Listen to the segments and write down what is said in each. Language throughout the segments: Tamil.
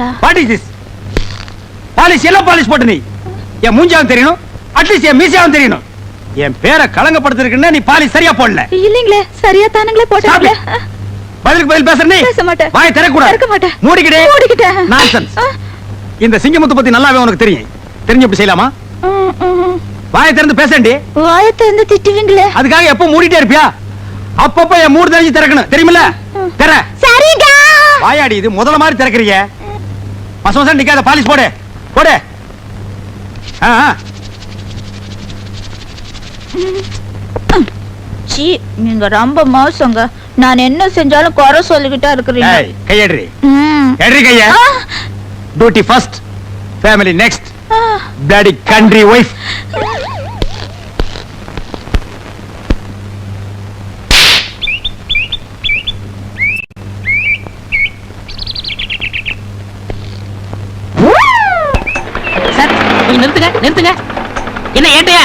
போட்டுங்களா வாட் இஸ் திஸ் பாலிஷ் எல்லாம் பாலிஷ் போட்டு நீ. என் மூஞ்சாவும் தெரியணும். அட்லீஸ்ட் என் மீசியாவும் தெரியணும். என் பேரை கலங்கப்படுத்திருக்குன்னா நீ பாலிஷ் சரியா போடல. இல்லீங்களே சரியா தானுங்களே it. பதிலுக்கு பதில் பேசுற நீ. பேச மாட்டேன். வாய் திறக்கூடாது திறக்க மாட்டேன். மூடிக்கிட்டே மூடிக்கிட்டேன். நான்சென்ஸ். இந்த சிங்கமுத்து பத்தி நல்லாவே உனக்கு தெரியும். தெரிஞ்சு எப்படி செய்யலாமா. வாயை திறந்து பேசண்டி. வாயை திறந்து திட்டுவீங்களே? அதுக்காக எப்ப மூடிட்டே இருப்பியா? அப்பப்ப என் மூடு தெரிஞ்சு திறக்கணும். தெரியுமில்ல? திற. சரிங்க வாயாடி இது முதல்ல மாதிரி திறக்கறீங்க மசம் நிக்காத பாலிஷ் போடு. போடு. சீ நீங்க ரொம்ப மோசங்க. நான் என்ன செஞ்சாலும் குறை சொல்லிக்கிட்டா இருக்கிறீங்க. ம். எடுறி கைய. Duty first family next. Bloody country wife sir கொஞ்சம் நிறுத்துங்க நிறுத்துங்க என்ன ஏட்டையா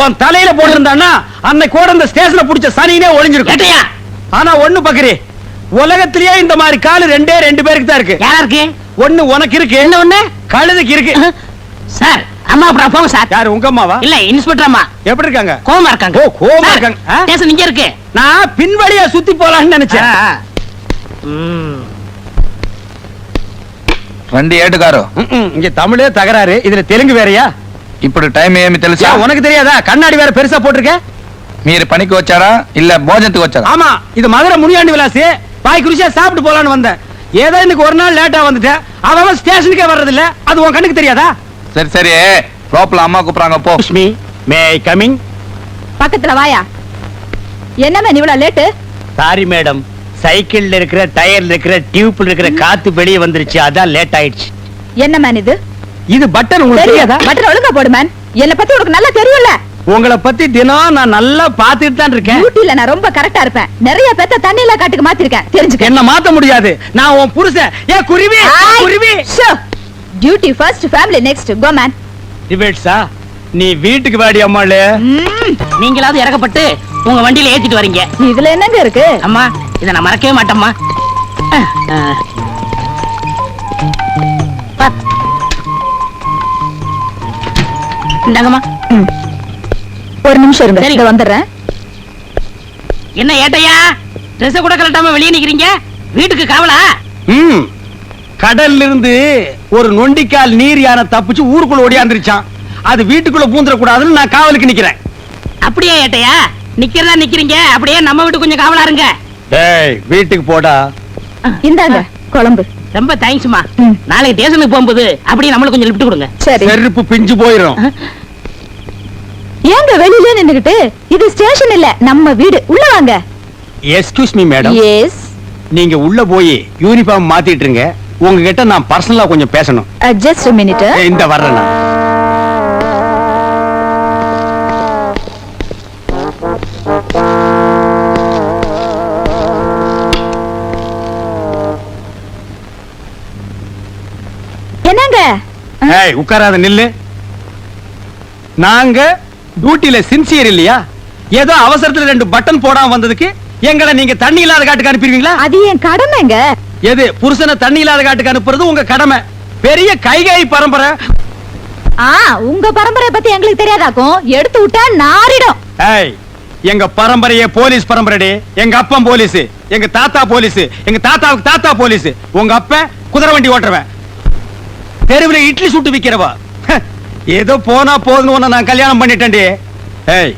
உன் தலையில போட்டிருந்தான்னா அன்னைக்கு கூட இந்த ஸ்டேஷன்ல புடிச்ச சனினே ஒளிஞ்சிருக்கும். ஆனா ஒண்ணு பக்கரி உலகத்திலேயே இந்த மாதிரி காலு ரெண்டே ரெண்டு பேருக்கு தான் இருக்கு. யாரா இருக்கு? ஒண்ணு உனக்கு இருக்கு. என்ன ஒண்ணு? கழுதுக்கு இருக்கு. சார் அம்மா அப்புறம் போங்க சார். யாரு உங்க அம்மாவா? இல்ல இன்ஸ்பெக்டர் அம்மா. எப்படி இருக்காங்க? கோமா இருக்காங்க. ஓ கோமா இருக்காங்க. ஸ்டேஷன் இங்க இருக்கு. நான் பின்வழியா சுத்தி போலாம்னு நினைச்சேன். வண்டி ஏட்டுக்காரோ? இங்க தமிழே தகராறு. இதுல தெலுங்கு வேறையா? இப்படி டைம் ஏமி తెలుసా உனக்கு தெரியாதா? கண்ணாடி வேற பெருசா போட்டிருக்கேன் நீர் பணிக்கு వచ్చారా ఇల్ల போஜனத்துக்கு వచ్చారా ஆமா இது மதுரை முனியாண்டி விலாசி. பாய் குருசியா சாப்பிட்டு போலான்னு வந்தேன். ஏதோ இன்னைக்கு ஒரு நாள் லேட்டா வந்துட்டேன் அவன் ஸ்டேஷனுக்கே வர்றது இல்ல அது உன் கண்ணுக்கு தெரியாதா? சரி சரி. ரோப்ல அம்மா கூப்பிடுறாங்க போ. லட்சுமி மே ஐ கமிங் பக்கத்துல வாயா. என்ன மேன் இவ்வளவு லேட்டு சாரி மேடம் சைக்கிள்ல இருக்கிற டயர்ல இருக்கிற டியூப்ல இருக்கிற காத்து வெளியே வந்துருச்சு. அதான் லேட் ஆயிடுச்சு. என்ன மேன் இது? இது பட்டன் உங்களுக்கு தெரியாதா? பட்டர் ஒழுங்கா போடு மேன் என்ன பத்தி உனக்கு நல்லா தெரியும்ல. உங்களை பத்தி தினம் நான் நல்லா பாத்துட்டு தான் இருக்கேன். டியூட்டில நான் ரொம்ப கரெக்டா இருப்பேன். நிறைய பேத்த தண்ணியில காட்டுக்கு மாத்திருக்கேன். தெரிஞ்சுக்க. என்ன மாத்த முடியாது. நான் உன் புருஷன். ஏன் குருவி! குருவி! Duty first family next go man டிபேட்ஸா நீ வீட்டுக்கு வாடி அம்மாளு நீங்களாவது இறக்கப்பட்டு உங்க வண்டியில ஏத்திட்டு வரீங்க. இதுல என்னங்க இருக்கு? அம்மா இத நான் மறக்கவே மாட்டேம்மா. இந்தாங்கம்மா. ஒரு நிமிஷம் இருங்க. இங்க வந்துடுறேன். என்ன ஏட்டையா? ட்ரெஸ் கூட கலட்டாம வெளியே நிக்கிறீங்க? வீட்டுக்கு காவலா? ம். கடல்ல இருந்து ஒரு நொண்டிக்கால் நீர் யானை தப்பிச்சு ஊருக்குள்ள ஓடியாந்துருச்சான் அது வீட்டுக்குள்ள பூந்துட கூடாதுன்னு நான் காவலுக்கு நிக்கிறேன். அப்படியே ஏட்டையா? நிக்கிறதா நிக்கிறீங்க? அப்படியே நம்ம வீட்டு கொஞ்சம் காவலா இருங்க. டேய் வீட்டுக்கு போடா. இந்தாங்க குழம்பு. ரொம்ப தேங்க்ஸ்மா ம். நாளைக்கு ஸ்டேஷனுக்கு போகும்போது அப்படியே நம்மளுக்கு கொஞ்சம் லிஃப்ட் கொடுங்க. சரி. செருப்பு பிஞ்சு போயிரும். ஏங்க வெளியில நின்னுகிட்டு? இது ஸ்டேஷன் இல்ல நம்ம வீடு. உள்ள வாங்க. எஸ்கியூஸ் மீ மேடம் எஸ் நீங்க உள்ள போய் யூனிஃபார்ம் மாத்திட்டு இருங்க உங்ககிட்ட நான் பர்சனலா கொஞ்சம் பேசணும். ஜஸ்ட் மினிட் ஏய், இந்த வர்றேன் நான். என்னங்க? ஏய் உட்காராத நில்லு. நாங்க டியூட்டில சின்சியர் இல்லையா? ஏதோ அவசரத்துல ரெண்டு பட்டன் போடாம வந்ததுக்கு எங்களை நீங்க தண்ணி இல்லாத காட்டுக்கு அனுப்பிடுவீங்களா? அது என் கடமைங்க. எது புருஷனை தண்ணி இல்லாத காட்டுக்கு அனுப்புறது உங்க கடமை. பெரிய கைகாய் பரம்பரை. ஆ உங்க பரம்பரை பத்தி எங்களுக்கு தெரியாதாக்கும்? எடுத்து விட்டா நாரிடும். ஏய் எங்க பரம்பரையே போலீஸ் பரம்பரைடி. எங்க அப்பன் போலீஸ் எங்க தாத்தா போலீஸ் எங்க தாத்தாவுக்கு தாத்தா போலீஸ். உங்க அப்பன் குதிரை வண்டி ஓட்டுறவன். தெருவுல இட்லி சுட்டு விக்கிறவா. ஏதோ போனா போதுன்னு உன்னை நான் கல்யாணம் பண்ணிட்டேன்டி. ஏய்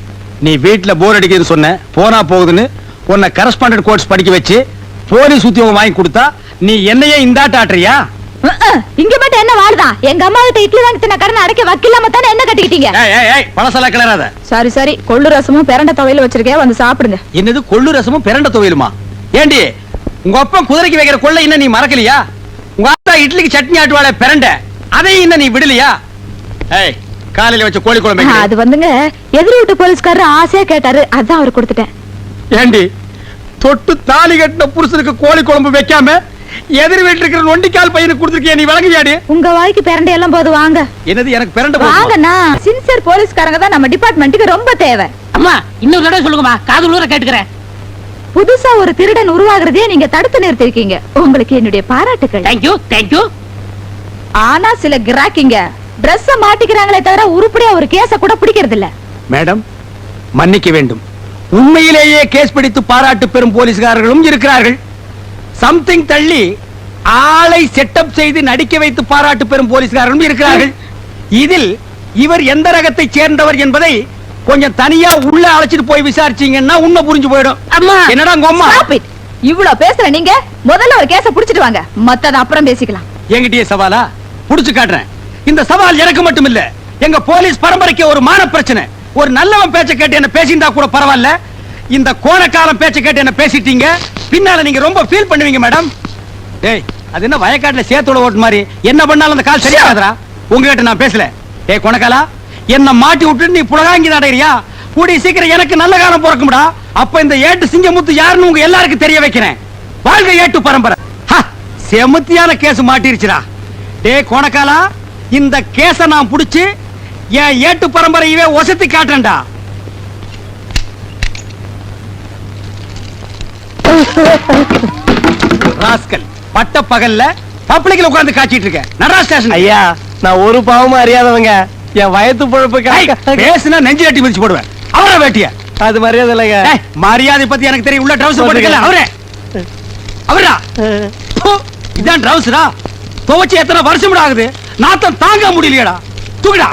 நீ வீட்ல போர் அடிக்குதுன்னு சொன்ன. போனா போகுதுன்னு உன்னை கரஸ்பாண்டன்ட் கோர்ஸ் படிக்க வச்சு போலீஸ் உத்தியோகம் வாங்கி கொடுத்தா நீ என்னையே இந்தாட்ட ஆட்டுறியா? இங்க மட்டும் என்ன வாழுதான் எங்க அம்மா கிட்ட இட்லி வாங்கி தின்ன கடனை அடைக்க வக்கில்லாம தானே என்ன கட்டிக்கிட்டீங்க? பழசெல்லாம் கிளறாத. சரி சரி கொள்ளு ரசமும் பிரண்ட துவையில வச்சிருக்கேன் வந்து சாப்பிடுங்க. என்னது கொள்ளு ரசமும் பிரண்ட துவையலுமா? ஏண்டி உங்க அப்பன் குதிரைக்கு வைக்கிற கொள்ளை இன்னும் நீ மறக்கலையா? உங்க அப்பா இட்லிக்கு சட்னி ஆட்டுவாளே பிரண்ட. அதையும் இன்னும் நீ விடலையா? காலையில வச்ச கோழி குழம்பு? அது வந்துங்க எதிர் வீட்டு போலீஸ்காரர் ஆசையா கேட்டாரு அதான் அவர் கொடுத்துட்டேன். ஏண்டி தொட்டு தாலி கட்டின புருஷனுக்கு கோழி குழம்பு வைக்காம எதிர் வீட்டுல இருக்கிற நொண்டிக்கால் பையனுக்கு கொடுத்துருக்கிய நீ வழங்குவியாடி? உங்க வாய்க்கு பிரண்டை எல்லாம் போது வாங்க. என்னது எனக்கு பிரண்ட போதுமா? வாங்கண்ணா. சின்சியர் போலீஸ்காரங்க தான் நம்ம டிபார்ட்மெண்ட்டுக்கு ரொம்ப தேவை. அம்மா இன்னொரு தடவை சொல்லுங்கம்மா காது கேட்டுக்கிறேன். புதுசா ஒரு திருடன் உருவாகிறதையே நீங்க தடுத்து நிறுத்திருக்கீங்க. உங்களுக்கு என்னுடைய பாராட்டுக்கள். தேங்க்யூ தேங்க்யூ ஆனா சில கிராக்கிங்க. Dress மாட்டிக்கிறாங்களே தவிர உருப்படியா ஒரு கேஸ கூட பிடிக்கிறது இல்ல மேடம் மன்னிக்க வேண்டும். உண்மையிலேயே கேஸ் பிடித்து பாராட்டு பெறும் போலீஸ்காரர்களும் இருக்கிறார்கள். சம்திங் தள்ளி ஆளை செட்டப் செய்து நடிக்க வைத்து பாராட்டு பெறும் போலீஸ்காரர்களும் இருக்கிறார்கள். இதில் இவர் எந்த ரகத்தை சேர்ந்தவர் என்பதை கொஞ்சம் தனியா உள்ள அழைச்சிட்டு போய் விசாரிச்சீங்கன்னா உண்மை புரிஞ்சு போயிடும். என்னடா உங்க அம்மா. இவ்வளவு பேசுற நீங்க முதல்ல ஒரு கேஸ புடிச்சிட்டு வாங்க. மத்தத அப்புறம் பேசிக்கலாம். என்கிட்டயே சவாலா? புடிச்சு காட்டுறேன். இந்த சவால் எனக்கு மட்டும் இல்ல எங்க போலீஸ் பரம்பரைக்கு ஒரு மான பிரச்சனை ஒரு நல்லவன் பேச்ச கேட்டு என்ன பேசியிருந்தா கூட பரவாயில்ல. இந்த கோணக்காலம் பேச்ச கேட்டு என்ன பேசிட்டீங்க. பின்னால நீங்க ரொம்ப ஃபீல் பண்ணுவீங்க மேடம் டேய் அது என்ன வயக்காட்டுல சேத்தோட ஓட்டு மாதிரி? என்ன பண்ணாலும் அந்த கால் சரியாகாதரா உங்ககிட்ட நான் பேசல. ஏய் கொணக்காலா என்ன மாட்டி விட்டு நீ புலகாங்கி நடைறியா கூடி சீக்கிரம் எனக்கு நல்ல காலம் பிறக்கும்டா. அப்ப இந்த ஏட்டு சிங்கமுத்து யாருன்னு உங்க எல்லாருக்கும் தெரிய வைக்கிறேன். வாழ்க ஏட்டு பரம்பரை. செமத்தியான செமுத்தியான கேஸ் மாட்டிருச்சுடா. டேய் கோணக்காலா இந்த கேஸ நான் புடிச்சு என் ஏட்டு பரம்பரையவே ஒசத்தி காட்டுறேன்டா. ராஸ்கல் பட்ட பகல்ல பப்ளிக்ல உட்கார்ந்து காய்ச்சிட்டு இருக்க. நடரா ஸ்டேஷன் ஐயா நான் ஒரு பாவமும் அறியாதவங்க. என் வயத்து பொழப்பு பேசுனா நெஞ்சு கட்டி மிதிச்சு போடுவேன். அவர வேட்டிய. அது மரியாதை இல்லைங்க. மரியாதை பத்தி எனக்கு தெரியும். உள்ள ட்ரவுசர் போட்டுக்கல அவரே. அவரா? இதான் ட்ரவுசரா துவச்சு எத்தனை வருஷம் ஆகுது? நாத்தம் தாங்க முடியலையடா. தூக்குடா.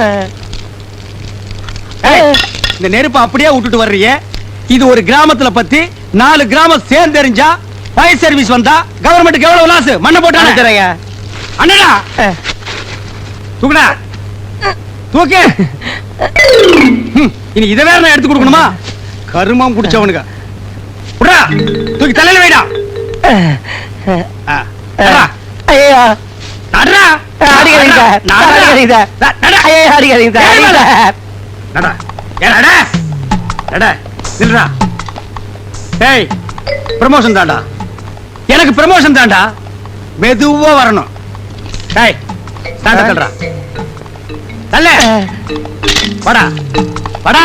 இந்த நெருப்பை அப்படியே விட்டுட்டு வர்றியே இது ஒரு கிராமத்துல பத்தி நாலு கிராமம் சேர்ந்தெரிஞ்சா ஃபயர் சர்வீஸ் வந்தா கவர்மெண்ட்டுக்கு எவ்வளவு லாஸ் மண்ணை போட்டாங்க அனுப்பிச்சுறேங்க. அண்ணடா. தூக்குடா. தூக்கு. இனி இதை வேற நான் எடுத்து கொடுக்கணுமா? கருமம் குடிச்சவனுங்க விட்றா தூக்கி தலையில வைடா. ஐயா. நடடா. ப்ரமோஷன் தான்டா. எனக்கு ப்ரமோஷன் தான்டா. மெதுவா வரணும். டேய் ஸ்டாண்ட தள்ளுடா தள்ள. வாடா. வாடா.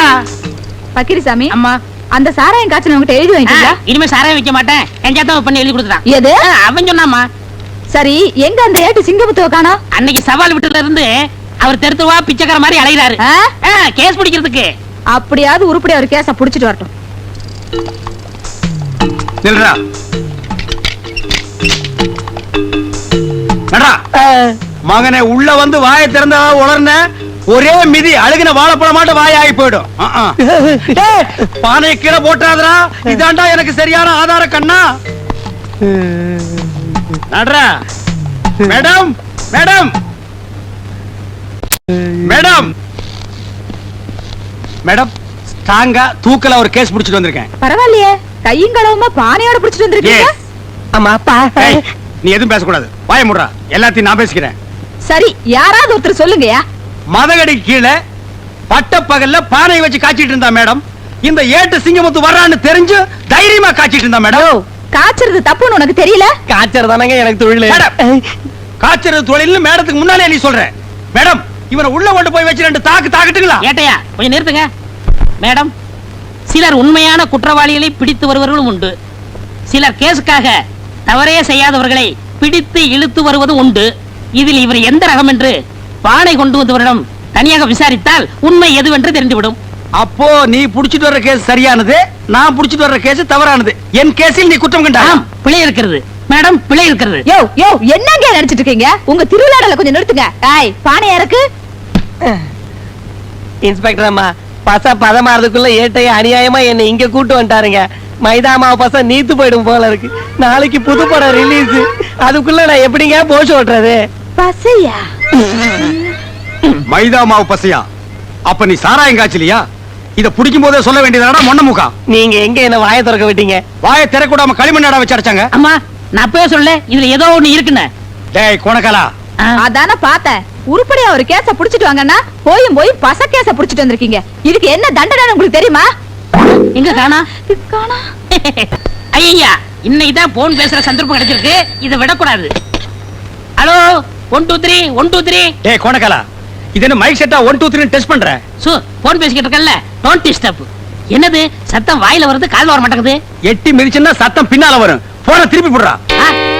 பக்கிரிசாமி அம்மா. அந்த சாராயம் காய்ச்சல் உங்ககிட்ட எழுதி வாங்கிட்டீங்களா? இனிமே சாரே வைக்க மாட்டேன். எஞ்சாத்தான் பண்ணி எழுதி கொடுத்துட்டான். எது? அவன் சொன்னாமா சரி எங்க அந்த ஏட்டு சிங்கமுத்துவ காணோம்? அன்னைக்கு சவால் விட்டுல இருந்து அவர் தெருத்துவா பிச்சைக்கார மாதிரி அலைகிறாரு? கேஸ் பிடிக்கிறதுக்கு. அப்படியாவது உருப்படியா ஒரு கேஸ புடிச்சிட்டு வரட்டும். நில்றா. நடா. மகனே உள்ள வந்து வாயை திறந்தா உளர்ன ஒரே மிதி அழுகின வாழைப்பழம் மாட்ட வாய் ஆகி போயிடும் பானையை கீழே போட்டாதரா இதாண்டா எனக்கு சரியான ஆதார கண்ணா. நடரா மேடம் மேடம். மேடம். மேடம் ஸ்ட்ராங்கா தூக்கல ஒரு கேஸ் பிடிச்சிட்டு வந்திருக்கேன். பரவாயில்லையே. கையும் களவுமா பானையோட புடிச்சிட்டு வந்திருக்கீங்க. ஆமா அப்பா. நீ எதுவும் பேசக்கூடாது. வாய முடுறா. எல்லாத்தையும் நான் பேசிக்கிறேன். சரி யாராவது ஒருத்தர் சொல்லுங்கயா மதகடி கீழே பட்ட பகல்ல பானை வச்சு காய்ச்சிட்டு இருந்தா மேடம். இந்த ஏட்டு சிங்கமுத்து வர்றான்னு தெரிஞ்சு தைரியமா காய்ச்சிட்டு இருந்தா மேடம். காய்ச்சறது தப்புன்னு உனக்கு தெரியல? காய்ச்சல் தானங்க எனக்கு தொழில். காய்ச்சறது தொழில்னு மேடத்துக்கு முன்னாலே நீ சொல்ற. மேடம் இவனை உள்ள கொண்டு போய் வச்சு ரெண்டு தாக்கு தாக்கட்டுங்களா? ஏட்டையா கொஞ்சம் நிறுத்துங்க. மேடம் சிலர் உண்மையான குற்றவாளிகளை பிடித்து வருவர்களும் உண்டு. சிலர் கேஸுக்காக தவறே செய்யாதவர்களை பிடித்து இழுத்து வருவதும் உண்டு. இதில் இவர் எந்த ரகம் என்று பானை கொண்டு வந்தவரிடம் தனியாக விசாரித்தால் உண்மை எதுவென்று தெரிந்துவிடும். அப்போ நீ புடிச்சிட்டு வர்ற கேஸ் சரியானது நான் புடிச்சிட்டு வர்ற கேஸ் தவறானது. என் கேஸில் நீ குற்றம் கண்டா ஆம் பிழை இருக்கிறது. மேடம் பிழை இருக்கிறது. யோ யோ என்னங்க நடிச்சிட்டு இருக்கீங்க? உங்க திருவிழாடல கொஞ்சம் நிறுத்துங்க. ஏய் பானை இறக்கு. இன்ஸ்பெக்டர் அம்மா பச பதமாறதுக்குள்ள ஏட்டைய அநியாயமா என்னை இங்க கூட்டு வந்துட்டாருங்க. மைதா மாவு பச நீத்து போயிடும் போல இருக்கு. நாளைக்கு புது படம் ரிலீஸ் அதுக்குள்ள நான் எப்படிங்க போஷ் ஓட்டுறது? பசையா? மைதா மாவு பசையா? அப்ப நீ சாராயம் காய்ச்சலியா? இத பிடிக்கும் போதே சொல்ல வேண்டியதாடா மொன்ன நீங்க எங்க என்ன வாயை திறக்க விட்டீங்க? வாயை திறக்கூடாம களிமண்ணாடா வச்சு அடைச்சாங்க அம்மா நான் அப்பவே சொல்ல இதுல ஏதோ ஒண்ணு இருக்குன்னு. டேய் கொணக்கலா. அதானே பார்த்தேன். உருப்படியா ஒரு கேஸ புடிச்சிட்டு வாங்கன்னா போயும் போய் பச கேஸ புடிச்சிட்டு வந்திருக்கீங்க. இதுக்கு என்ன தண்டனை உங்களுக்கு தெரியுமா? எங்க காணா? காணா? ஐயா இன்னைக்கு தான் போன் பேசுற சந்தர்ப்பம் கிடைச்சிருக்கு. இதை விடக்கூடாது. Hello one two three one two three டேய் கொணக்கலா. இது என்ன மைக் செட்டா ஒன் டூ த்ரீ டெஸ்ட் பண்ற? சு போன் பேசிக்கிட்டு இருக்கல்ல டோன்ட் டிஸ்டர்ப் என்னது? சத்தம் வாயில வருது காதுல வர மாட்டேங்குது? எட்டி மிதிச்சுன்னா சத்தம் பின்னால வரும். போன திருப்பி போடுறா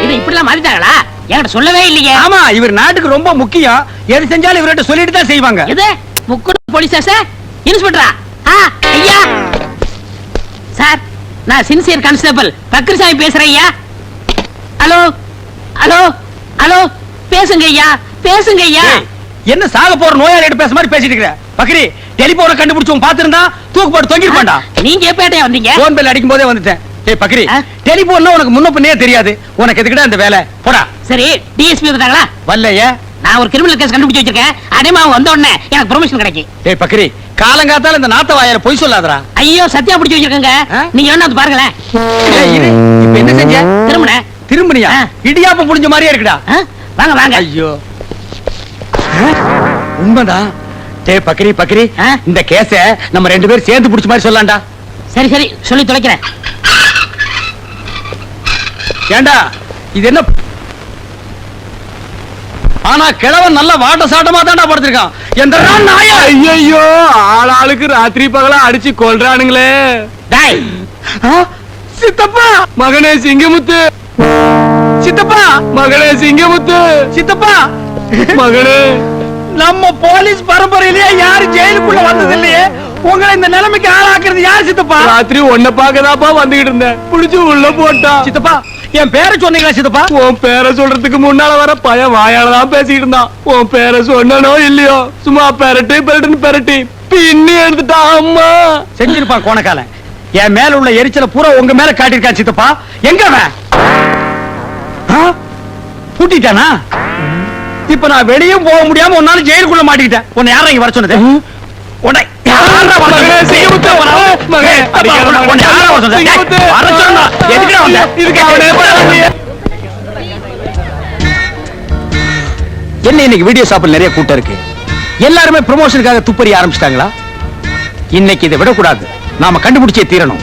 இது இப்படிலாம் மாறிட்டாங்களா? என்கிட்ட சொல்லவே இல்லையே. ஆமா இவர் நாட்டுக்கு ரொம்ப முக்கியம். எது செஞ்சாலும் இவர்கிட்ட சொல்லிட்டு தான் செய்வாங்க. எது? முக்குடு போலீஸ் ஸ்டேஷன் இன்ஸ்பெக்டரா ஐயா. சார் நான் சின்சியர் கான்ஸ்டபிள் பக்ரிசாமி பேசுறேன் ஐயா. ஹலோ? ஹலோ? ஹலோ? பேசுங்க ஐயா. பேசுங்க ஐயா. என்ன சாக போற நோயாளிகிட்ட பேச மாதிரி பேசிட்டு இருக்கிற? பக்ரி டெலிபோனை கண்டுபிடிச்சு உன் பாத்திருந்தா தூக்கு போட்டு தொங்கிருப்பான்டா. நீங்க எப்ப ஏட்டையா வந்தீங்க? போன் பெல் அடிக்கும் போதே வந்துட்டேன். டேய் பக்ரி? டெலிபோன்னா உனக்கு முன்ன பின்னே தெரியாது. உனக்கு எதுக்குடா இந்த வேலை? போடா. சரி டிஎஸ்பி வந்துட்டாங்களா? வரலையே. நான் ஒரு கிரிமினல் கேஸ் கண்டுபிடிச்சு வச்சிருக்கேன். அதே அவங்க வந்த உடனே எனக்கு ப்ரொமோஷன் கிடைக்கும் டேய் பக்ரி காலங்காத்தால இந்த நாத்த வாயால பொய் சொல்லாதடா. ஐயோ சத்தியா பிடிச்சு வச்சிருக்கேங்க? நீங்க வேணா வந்து பாருங்களேன். ஏய். இப்ப என்ன செஞ்ச? திரும்பின திரும்பனியா. இடியாப்பம் புடிஞ்ச மாதிரியே இருக்குடா. வாங்க வாங்க. ஐயோ? உண்மைதான் டேய் பக்ரி பக்ரி ஆ? இந்த கேஸ நம்ம ரெண்டு பேரும் சேர்ந்து புடிச்ச மாதிரி சொல்லலாம்டா சரி சரி சொல்லி தொலைக்கிறேன். ஏண்டா இது என்ன? ஆனா கிழவன் நல்ல வாட்ட சாட்டமா தான்டா படுத்திருக்கான். எந்த நாயா? ஐயோ ஆளாளுக்கு ராத்திரி பகலா அடிச்சு கொல்றானுங்களே. டாய்? சித்தப்பா மகனே சிங்கமுத்து. சித்தப்பா மகனே சிங்கமுத்து. சித்தப்பா மகனே. நம்ம போலீஸ் பரம்பரையிலேயே யாரு ஜெயிலுக்குள்ள வந்தது இல்லையே உங்களை இந்த நிலைமைக்கு ஆளாக்குறது யார் சித்தப்பா? ராத்திரி உன்னை பாக்கதாப்பா வந்துகிட்டு இருந்தேன். புடிச்சு உள்ள போட்டான் சித்தப்பா என் பேரை சொன்னீங்களா சித்தப்பா? உன் பேரை சொல்றதுக்கு முன்னால வர பையன் வாயால தான் பேசிக்கிட்டு இருந்தான். உன் பேரை சொன்னனோ இல்லையோ? சும்மா பெரட்டி பெரட்டுன்னு பெரட்டி. பின்னி எடுத்துட்டான் அம்மா. செஞ்சிருப்பான் கோணக்காலன் என் மேல உள்ள எரிச்சல பூரா உங்க மேல காட்டியிருக்கான் சித்தப்பா. எங்க அவன்? பூட்டிட்டானா? இப்ப நான் வெளியும் போக முடியாம உன்னால ஜெயிலுக்குள்ள மாட்டிக்கிட்டேன். உன்னை யாரா இங்க வர சொன்னது? உன்னை. என்ன இன்னைக்கு வீடியோ ஷாப்பில் நிறைய கூட்டம் இருக்கு? எல்லாருமே ப்ரமோஷனுக்காக துப்பறி ஆரம்பிச்சிட்டாங்களா? இன்னைக்கு இதை விடக்கூடாது. நாம கண்டுபிடிச்சே தீரணும்.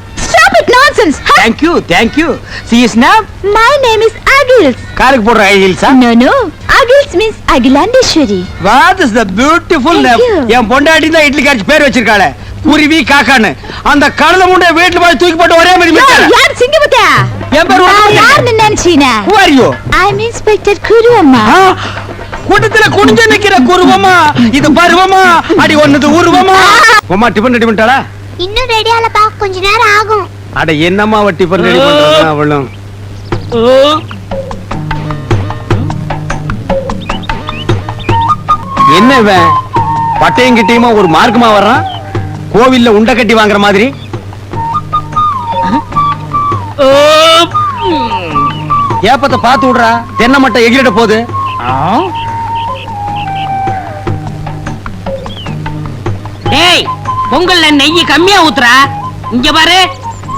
Nonsense. Huh? Thank you thank you she is name My name is Agils. காருக்கு போடுற ஹை ஹீல்ஸா No, no. Agils means Agilandeshwari. What is the beautiful name. என் பொண்டாட்டி தான் இட்லி காய்ச்சி பேர் வச்சிருக்காளே குருவி காக்கான்னு அந்த கழுத முண்டை வீட்டுல போய் தூக்கி போட்டு ஒரே மாதிரி யார் சிங்கபுத்தா? என் பேர் யாருன்னு நினைச்சீனா? Who are you? I'm Inspector Kuru அம்மா. ஆ, கூட்டத்துல குனிஞ்சு நிக்கிற குருவமா இது பருவமா அடி ஒன்னது உருவமா உமா டிபன் ரெடி பண்ணிட்டாளா இன்னும் ரெடி ஆகலப்பா கொஞ்ச நேரம் ஆகும் அட என்னம்மா வட்டி டிபன் ரெடி பண்றா அவளும்? என்ன இவன்? பட்டையும் கிட்டையுமா ஒரு மார்க்கமா வர்றான்? கோவில்ல உண்டை கட்டி வாங்குற மாதிரி? ஏப்பத்தை பார்த்து விடுறா? தென்னை மட்டை எகிரிட போகுது. பொங்கல்ல நெய் கம்மியா ஊத்துறா. இங்க பாரு.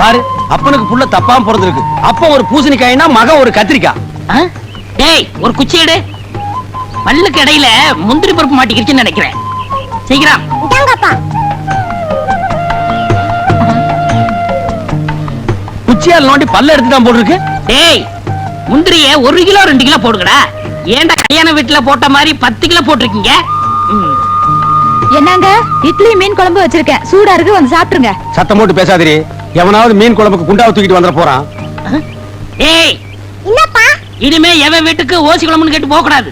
பாரு அப்பனுக்கு புள்ள தப்பாம பிறந்திருக்கு அப்ப ஒரு பூசணிக்காய்னா மகன் ஒரு கத்திரிக்காய்? டேய் ஒரு குச்சி எடு. பல்லுக்கு இடையில முந்திரி பருப்பு மாட்டிக்கிச்சுன்னு நினைக்கிறேன். சீக்கிரம். குச்சியால் நோண்டி பல்ல எடுத்துட்டான் போட்டுருக்கு. டேய் முந்திரிய ஒரு கிலோ ரெண்டு கிலோ போடுங்கடா. ஏன்டா கல்யாண வீட்டுல போட்ட மாதிரி பத்து கிலோ போட்டிருக்கீங்க. என்னங்க? இட்லி மீன் குழம்பு வச்சிருக்கேன். சூடா இருக்கு வந்து சாப்பிட்டுருங்க. சத்தம் போட்டு பேசாதீரி எவனாவது மீன் குழம்புக்கு குண்டாவை தூக்கிட்டு வந்துட போறான்? டேய் என்னப்பா? இனிமே எவன் வீட்டுக்கு ஓசி குழம்புன்னு கேட்டு போக கூடாது.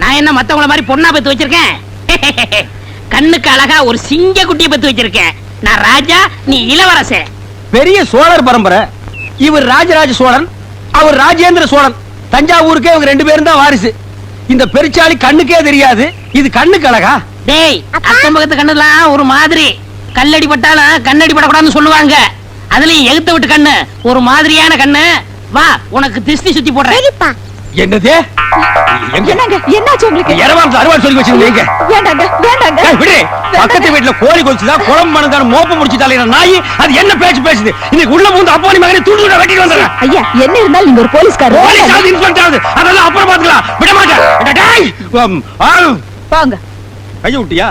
நான் என்ன மத்தவங்கள மாதிரி பொண்ணா பெத்து வச்சிருக்கேன்? கண்ணுக்கு அழகா ஒரு சிங்க குட்டியை பெத்து வச்சிருக்கேன். நான் ராஜா நீ இளவரசன் பெரிய சோழர் பரம்பரை. இவர் ராஜராஜ சோழன் அவர் ராஜேந்திர சோழன். தஞ்சாவூருக்கே இவங்க ரெண்டு பேரும் தான் வாரிசு. இந்த பெருச்சாளி கண்ணுக்கே தெரியாது. இது கண்ணுக்கு அழகா? டேய் அக்கம் பக்கத்து கண்ணுலாம் ஒரு மாதிரி. கல்லடி பட்டாலும் கண்ணடி படக்கூடாதுன்னு சொல்லுவாங்க. அதுலயும் எழுத்த விட்டு கண்ணு. ஒரு மாதிரியான கண்ணு. வா உனக்கு திருஷ்டி சுத்தி போடுறேன். என்னது? என்னங்க? என்னாச்சு உங்களுக்கு? இரவாம் அறுவாள் சொல்லி வச்சிருந்தீங்க வேண்டாங்க வேண்டாங்க. விடு. பக்கத்து வீட்டுல கோழி கொதிச்சுதான் குழம்பு மணந்தான் மோப்பம் முடிச்சு தலையிற நாய்? அது என்ன பேச்சு பேசுது? இன்னைக்கு உள்ள பூந்து அப்பா நீ மகனை துண்டு துண்டா வெட்டிட்டு வந்துடுறேன் ஐயா என்ன இருந்தாலும் நீங்க ஒரு போலீஸ்காரர். இன்ஸ்பெக்டராவது அதெல்லாம் அப்புறம் பாத்துக்கலாம் விட மாட்டேன். போங்க விட்டியா?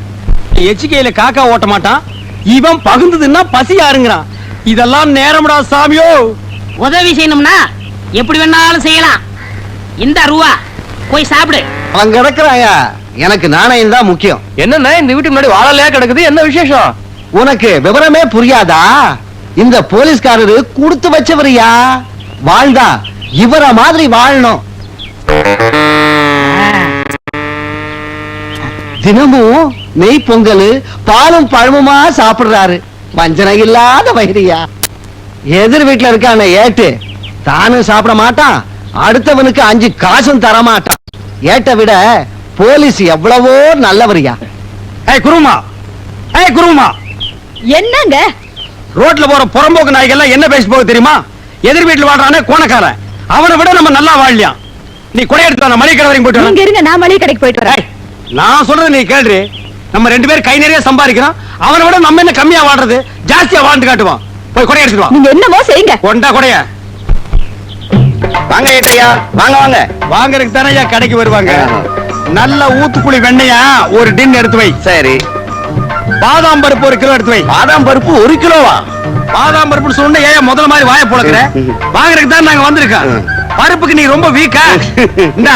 எச்சிக்கையில காக்கா ஓட்ட மாட்டான். இவன் பகுந்ததுன்னா பசி யாருங்கிறான். இதெல்லாம் நேரம்டா சாமியோ. உதவி செய்யணும்னா எப்படி வேணாலும் செய்யலாம். இந்த ரூபா போய் சாப்பிடு. அவன் கிடக்குறாங்க. எனக்கு நாணயம் தான் முக்கியம். என்னண்ணே இந்த வீட்டுக்கு முன்னாடி வாழலையா கிடக்குது? என்ன விசேஷம்? உனக்கு விவரமே புரியாதா? இந்த போலீஸ்காரரு கொடுத்து வச்சவரியா? வாழ்ந்தா இவர மாதிரி வாழணும். தினமும் நெய் பொங்கல் பாலும் பழமுமா சாப்பிடுறாரு. வஞ்சனை இல்லாத வைரியா எதிர் வீட்டுல இருக்கான ஏட்டு. தானும் சாப்பிட மாட்டான் அடுத்தவனுக்கு அஞ்சு காசும் தர மாட்டான் ஏட்டை விட போலீஸ் எவ்வளவோ நல்லவரியா. ஏய் குருமா. ஏய் குருமா. என்னங்க? ரோட்ல போற புறம்போக்கு நாய்கள்லாம் என்ன பேசி போக தெரியுமா? எதிர் வீட்டுல வாழ்றானே கோணக்காரன். அவனை விட நம்ம நல்லா வாழலாம் நீ கொடை எடுத்து மளிகை கடை வரைக்கும் போயிட்டு இருங்க நான் மளிகை கடைக்கு போயிட்டு வரேன். நான் சொல்றது நீ கேள்றி. நம்ம ரெண்டு பேரும் கை நிறைய சம்பாதிக்கிறோம். அவனை விட நம்ம என்ன கம்மியா வாழ்றது? ஜாஸ்தியா வாழ்ந்து காட்டுவான் போய் கொடை எடுத்துட்டு வா. நீங்க என்னமோ செய்யுங்க. கொண்டா கொடைய. வாங்க ஏட்டையா. வாங்க வாங்க. வாங்கறதுக்கு தானே ஐயா கடைக்கு வருவாங்க. நல்ல ஊத்துக்குழி வெண்ணையா ஒரு டின் எடுத்து வை. சரி. பாதாம் பருப்பு ஒரு கிலோ எடுத்து வை. பாதாம் பருப்பு ஒரு கிலோவா? பாதாம் பருப்புன்னு சொன்ன ஏன் முதல்ல மாதிரி வாய போலக்குற வாங்குறதுக்கு தான் நாங்க வந்திருக்கோம். பருப்புக்கு நீ ரொம்ப வீக்கா இந்தா.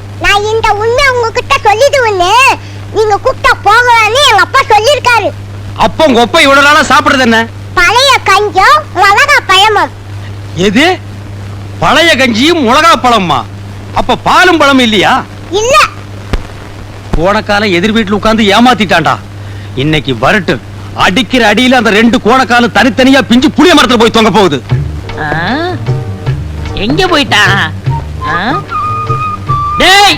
உங்ககிட்ட சொல்லிடுவேன்னு நீங்க கூப்பிட்டா போகலான்னு எங்க அப்பா சொல்லிருக்காரு அப்போ உங்க அப்பா இவ்வளவு நாளா சாப்பிடுறது என்ன? பழைய கஞ்சம் மிளகா பழமும். எது? பழைய கஞ்சியும் மிளகா பழம்மா அப்ப பாலும் பழம் இல்லையா? இல்ல. காலம் எதிர் வீட்டுல உட்கார்ந்து ஏமாத்திட்டான்டா. இன்னைக்கு வரட்டு அடிக்கிற அடியில அந்த ரெண்டு கோணக்காலம் தனித்தனியா பிஞ்சு புளிய மரத்துல போய் தொங்க போகுது. ஆ? எங்க போயிட்டான் ஆ? டேய்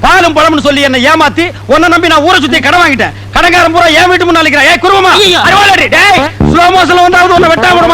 பாலும் பழம்னு சொல்லி என்ன ஏமாத்தி உன்னை நம்பி நான் ஊரை சுத்தி கடன் வாங்கிட்டேன். கடைக்காரன் பூரா ஏன் வீட்டு முன்னாள் ஏய் குருமா ஐயையோ. அருவாளடி டேய் ஸ்லோ மோஷன்ல வந்தாவது உன்னை வெட்டாம விட மாட்டேன்.